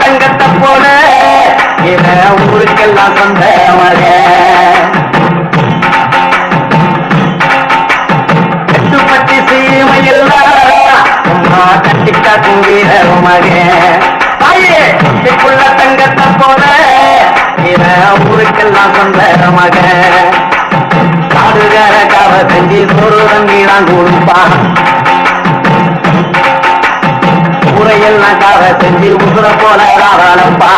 தங்கத்தை போல இவன் ஊருக்கெல்லாம் சொந்த மகன் சிக்கா கட்டி மகே தாயே சிக்குள்ள தங்கத்தை போல இவன் ஊருக்கெல்லாம் சொந்த மகே காடுகார காவ செஞ்சி ஒரு தங்கிடான் கொடுப்பான் ஊரையெல்லாம் காவ செஞ்சி உசுர போல ராவணப்பா